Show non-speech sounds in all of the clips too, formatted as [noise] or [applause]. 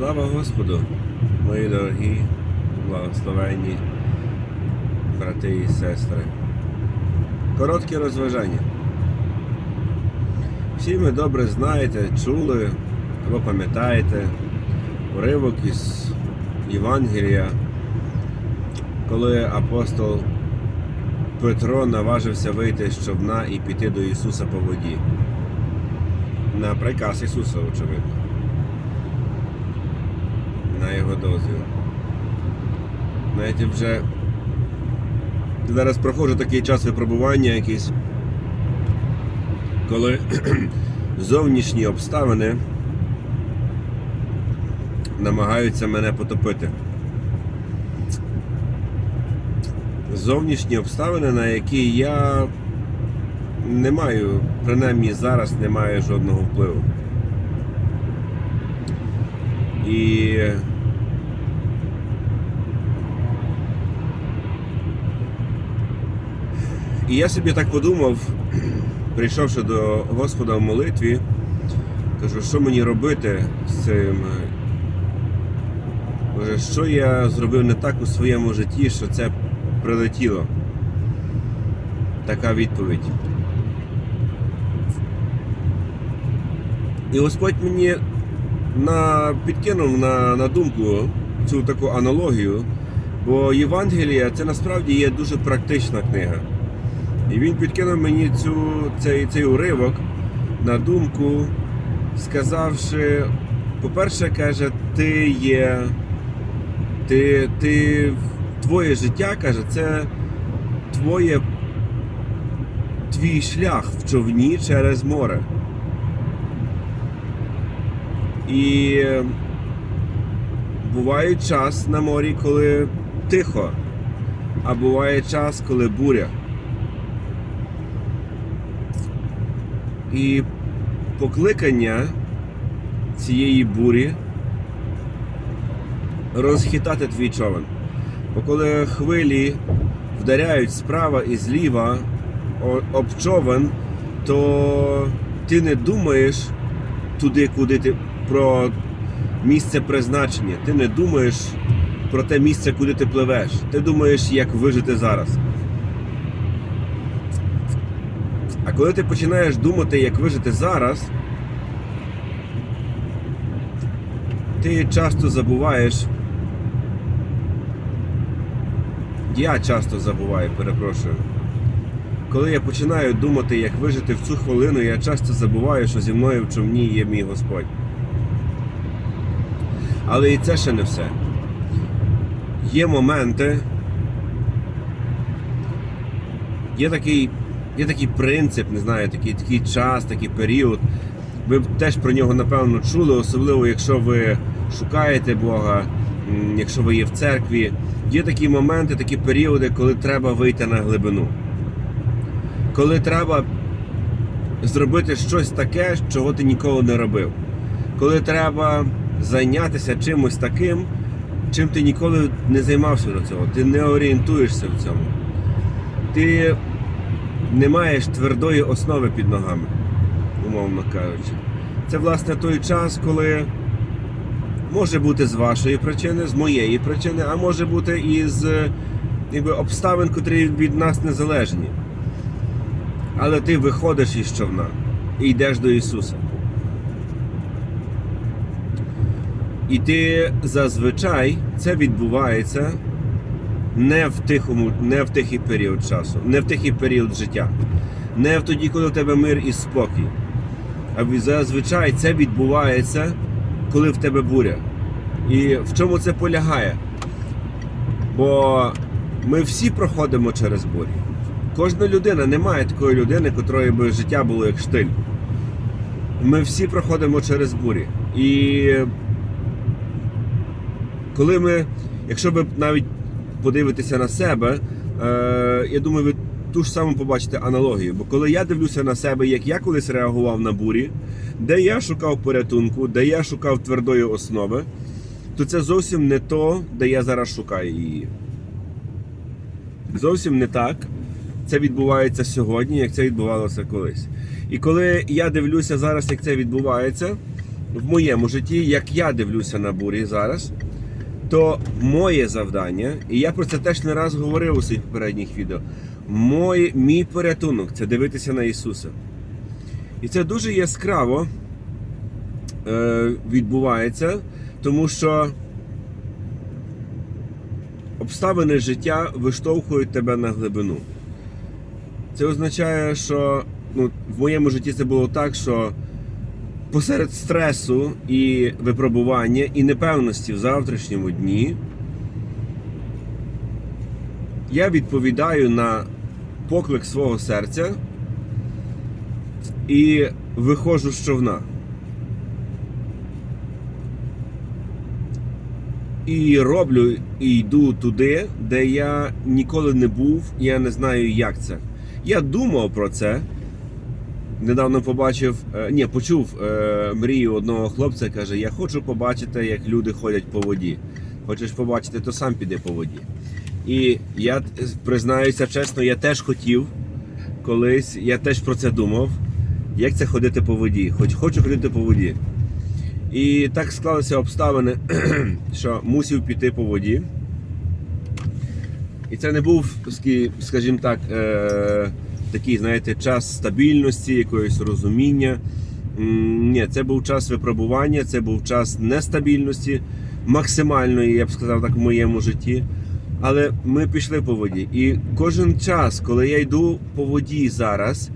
Слава Господу, мої дорогі, благословенні брати і сестри. Коротке розважання. Всі ви добре знаєте, чули або пам'ятаєте уривок із Євангелія, коли апостол Петро наважився вийти з човна і піти до Ісуса по воді. На приказ Ісуса, очевидно. На його дозвіл. Знаєте, вже зараз проходжу такий час випробування якийсь, коли [clears throat] зовнішні обставини намагаються мене потопити. Зовнішні обставини, на які я не маю, принаймні зараз не маю жодного впливу. І І я собі так подумав, [clears throat] прийшовши до Господа в молитві, кажу, що мені робити з цим? Боже, що я зробив не так у своєму житті, що це прилетіло? Така відповідь. І Господь мені на, підкинув на, на думку цю таку аналогію, бо Євангелія це насправді є дуже практична книга. І він підкинув мені цю, цей, цей уривок на думку, сказавши, по-перше, каже, ти є, ти, ти, твоє життя, каже, це твоє, твій шлях в човні через море. І буває час на морі, коли тихо, а буває час, коли буря. І покликання цієї бурі розхитати твій човен. Бо коли хвилі вдаряють справа і зліва об човен, то ти не думаєш туди, куди ти про місце призначення. Ти не думаєш про те місце, куди ти пливеш. Ти думаєш, як вижити зараз. А коли ти починаєш думати, як вижити зараз, ти часто забуваєш. Я часто забуваю, перепрошую. Коли я починаю думати, як вижити в цю хвилину, я часто забуваю, що зі мною в човні є мій Господь. Але і це ще не все. Є моменти, є такий, є такий принцип, не знаю, такий, такий час, такий період. Ви теж про нього напевно чули, особливо якщо ви шукаєте Бога, якщо ви є в церкві. Є такі моменти, такі періоди, коли треба вийти на глибину. Коли треба зробити щось таке, чого ти ніколи не робив. Коли треба зайнятися чимось таким, чим ти ніколи не займався до цього. Ти не орієнтуєшся в цьому. Ти не маєш твердої основи під ногами, умовно кажучи. Це власне той час, коли може бути з вашої причини, з моєї причини, а може бути і з якби, обставин, котрі від нас незалежні. Але ти виходиш із човна і йдеш до Ісуса. І ти зазвичай це відбувається не в тихому, не в тихий період часу, не в тихий період життя, не в тоді, коли у тебе мир і спокій. А зазвичай це відбувається, коли в тебе буря. І в чому це полягає? Бо ми всі проходимо через бурі. Кожна людина немає такої людини, котрої би життя було як штиль. Ми всі проходимо через бурі. І коли ми, якщо ви навіть подивитеся на себе, е, я думаю, ви ту ж саму побачите аналогію. Бо коли я дивлюся на себе, як я колись реагував на бурі, де я шукав порятунку, де я шукав твердої основи, то це зовсім не то, де я зараз шукаю її. Зовсім не так. Це відбувається сьогодні, як це відбувалося колись. І коли я дивлюся зараз, як це відбувається, в моєму житті, як я дивлюся на бурі зараз, то моє завдання, і я про це теж не раз говорив у своїх попередніх відео. Мой, мій порятунок це дивитися на Ісуса. І це дуже яскраво е, відбувається, тому що обставини життя виштовхують тебе на глибину. Це означає, що ну, в моєму житті це було так, що посеред стресу і випробування, і непевності в завтрашньому дні я відповідаю на поклик свого серця і виходжу з човна. І роблю і йду туди, де я ніколи не був, я не знаю, як це. Я думав про це. Недавно побачив, е, ні, почув е, мрію одного хлопця, каже: Я хочу побачити, як люди ходять по воді. Хочеш побачити, то сам піди по воді. І я признаюся чесно, я теж хотів колись, я теж про це думав, як це ходити по воді. Хоч хочу ходити по воді. І так склалися обставини, [clears throat] що мусив піти по воді. І це не був, скажімо так, е, такий, знаєте, час стабільності, якогось розуміння. Ні, це був час випробування, це був час нестабільності, максимальної, я б сказав так, в моєму житті. Але ми пішли по воді. І кожен час, коли я йду по воді зараз,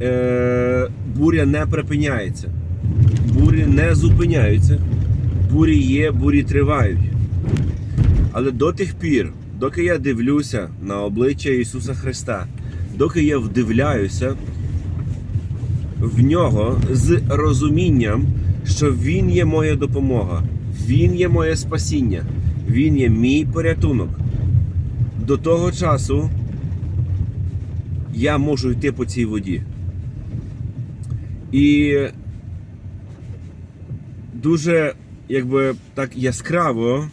е, буря не припиняється. Бурі не зупиняються. Бурі є, бурі тривають. Але до тих пір, доки я дивлюся на обличчя Ісуса Христа, доки я вдивляюся в нього з розумінням, що Він є моя допомога, Він є моє спасіння, Він є мій порятунок. До того часу я можу йти по цій воді. І дуже якби так яскраво,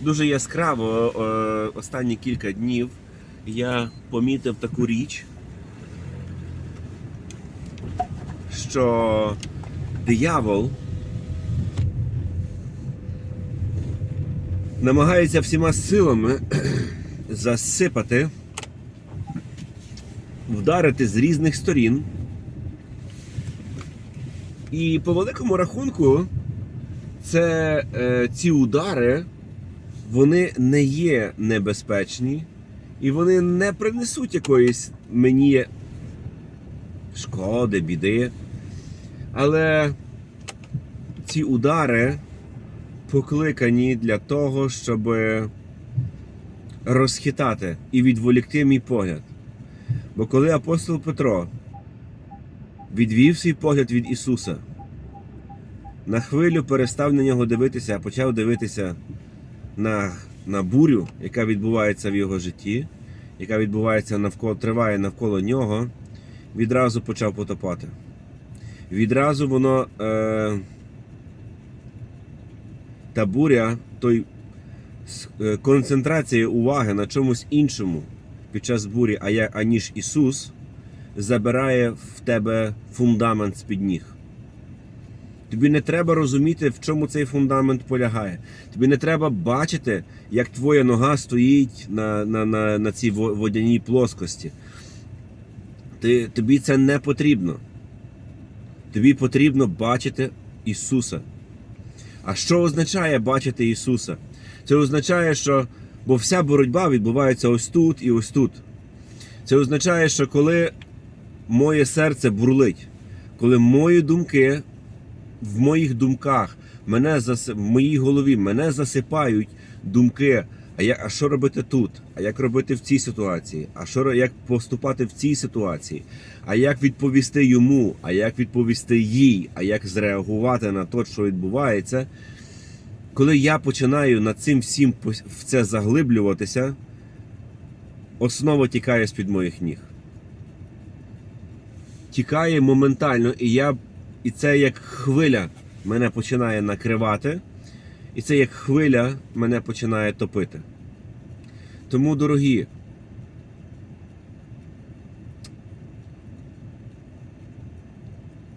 дуже яскраво е, останні кілька днів я помітив таку річ, що диявол намагається всіма силами [clears throat] засипати, вдарити з різних сторін. І по великому рахунку, це е, ці удари вони не є небезпечні і вони не принесуть якоїсь мені шкоди, біди. Але ці удари покликані для того, щоб розхитати і відволікти мій погляд. Бо коли апостол Петро відвів свій погляд від Ісуса, на хвилю перестав на нього дивитися, а почав дивитися на, на бурю, яка відбувається в його житті, яка відбувається навколо, триває навколо нього, відразу почав потопати. Відразу воно. Е, та буря, той е, концентрація уваги на чомусь іншому під час бурі, а я, аніж Ісус, забирає в тебе фундамент з-під ніг. Тобі не треба розуміти, в чому цей фундамент полягає. Тобі не треба бачити, як твоя нога стоїть на, на, на, на цій водяній плоскості. Ти, тобі це не потрібно. Тобі потрібно бачити Ісуса. А що означає бачити Ісуса? Це означає, що бо вся боротьба відбувається ось тут і ось тут. Це означає, що коли моє серце бурлить, коли мої думки в моїх думках, мене зас... в моїй голові мене засипають думки. А, я... а що робити тут? А як робити в цій ситуації? А що як поступати в цій ситуації? А як відповісти йому? А як відповісти їй? А як зреагувати на те, що відбувається? Коли я починаю над цим всім в це заглиблюватися, основа тікає з-під моїх ніг. Тікає моментально, і я і це як хвиля мене починає накривати, і це як хвиля мене починає топити. Тому, дорогі,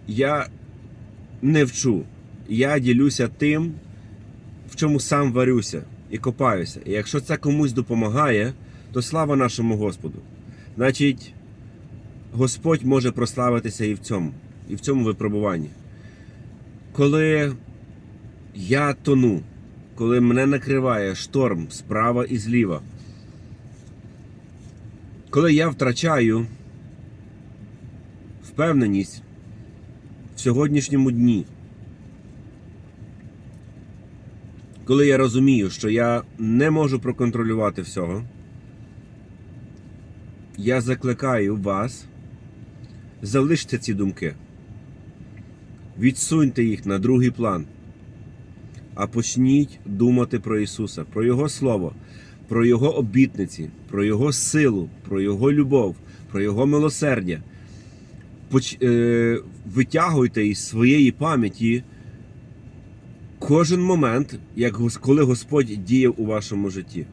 я не вчу. Я ділюся тим, в чому сам варюся і копаюся. І якщо це комусь допомагає, то слава нашому Господу. Значить, Господь може прославитися і в цьому, і в цьому випробуванні. Коли я тону, коли мене накриває шторм справа і зліва, коли я втрачаю впевненість в сьогоднішньому дні, коли я розумію, що я не можу проконтролювати всього, я закликаю вас, залиште ці думки, відсуньте їх на другий план, а почніть думати про Ісуса, про Його Слово, про Його обітниці, про Його силу, про Його любов, про Його милосердя. Поч... Е... Витягуйте із своєї пам'яті кожен момент, як коли Господь діяв у вашому житті.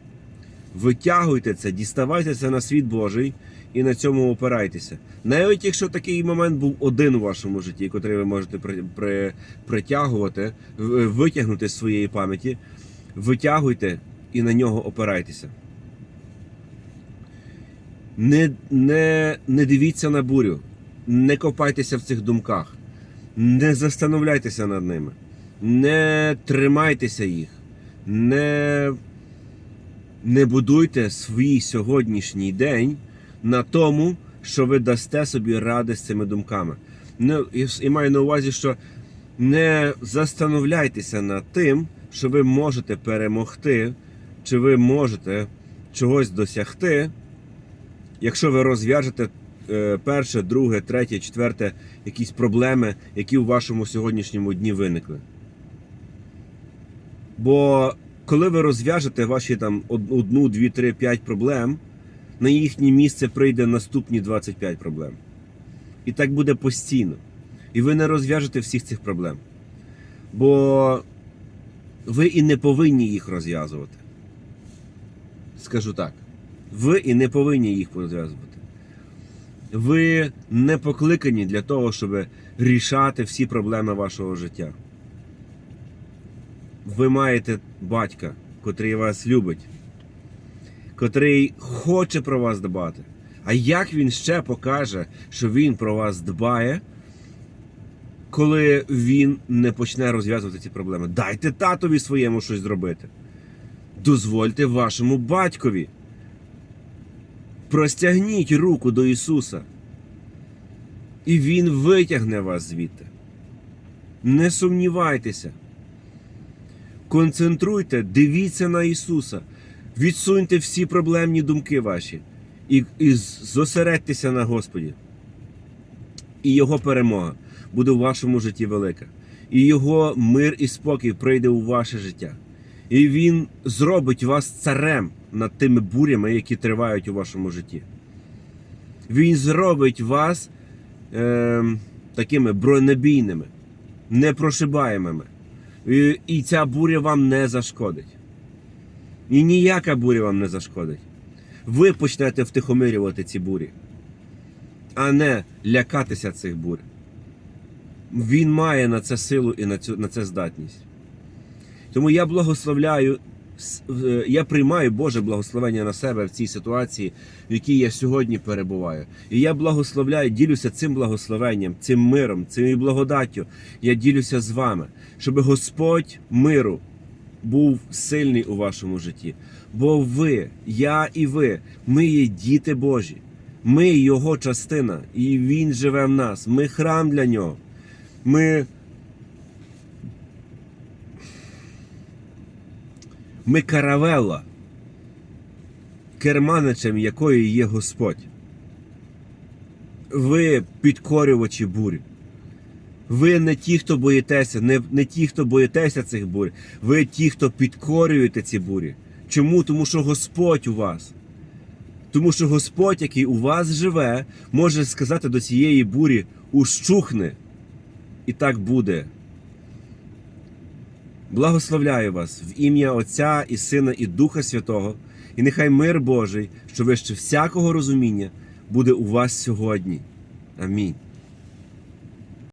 Витягуйте це, діставайте це на світ Божий і на цьому опирайтеся. Навіть якщо такий момент був один у вашому житті, котрий ви можете при, при, притягувати, витягнути з своєї пам'яті, витягуйте і на нього опирайтеся. Не, не, не дивіться на бурю, не копайтеся в цих думках, не застановляйтеся над ними, не тримайтеся їх, не, не будуйте свій сьогоднішній день на тому, що ви дасте собі ради з цими думками. Не, і, маю на увазі, що не застановляйтеся над тим, що ви можете перемогти, чи ви можете чогось досягти, якщо ви розв'яжете е, перше, друге, третє, четверте якісь проблеми, які у вашому сьогоднішньому дні виникли. Бо коли ви розв'яжете ваші там одну, дві, три, п'ять проблем, на їхнє місце прийде наступні 25 проблем. І так буде постійно. І ви не розв'яжете всіх цих проблем. Бо ви і не повинні їх розв'язувати. Скажу так. Ви і не повинні їх розв'язувати. Ви не покликані для того, щоб рішати всі проблеми вашого життя. Ви маєте батька, котрий вас любить, котрий хоче про вас дбати. А як він ще покаже, що він про вас дбає, коли він не почне розв'язувати ці проблеми? Дайте татові своєму щось зробити. Дозвольте вашому батькові. Простягніть руку до Ісуса. І Він витягне вас звідти. Не сумнівайтеся. Концентруйте, дивіться на Ісуса, відсуньте всі проблемні думки ваші і, і зосередьтеся на Господі. І Його перемога буде в вашому житті велика. І Його мир і спокій прийде у ваше життя. І Він зробить вас царем над тими бурями, які тривають у вашому житті. Він зробить вас е, такими бронебійними, непрошибаємими. І, і ця буря вам не зашкодить. І ніяка буря вам не зашкодить. Ви почнете втихомирювати ці бурі, а не лякатися цих бурь. Він має на це силу і на, цю, на це здатність. Тому я благословляю, е, я приймаю Боже благословення на себе в цій ситуації, в якій я сьогодні перебуваю. І я благословляю, ділюся цим благословенням, цим миром, цією благодаттю. Я ділюся з вами, щоб Господь миру був сильний у вашому житті. Бо ви, я і ви, ми є діти Божі. Ми Його частина, і Він живе в нас. Ми храм для нього. Ми Ми каравелла, керманичем якої є Господь. Ви підкорювачі бурь. Ви не ті, хто боїтеся, не, не ті, хто боїтеся цих бурь. Ви ті, хто підкорюєте ці бурі. Чому? Тому що Господь у вас. Тому що Господь, який у вас живе, може сказати до цієї бурі ущухни. І так буде. Благословляю вас в ім'я Отця і Сина і Духа Святого, і нехай мир Божий, що вище всякого розуміння, буде у вас сьогодні. Амінь.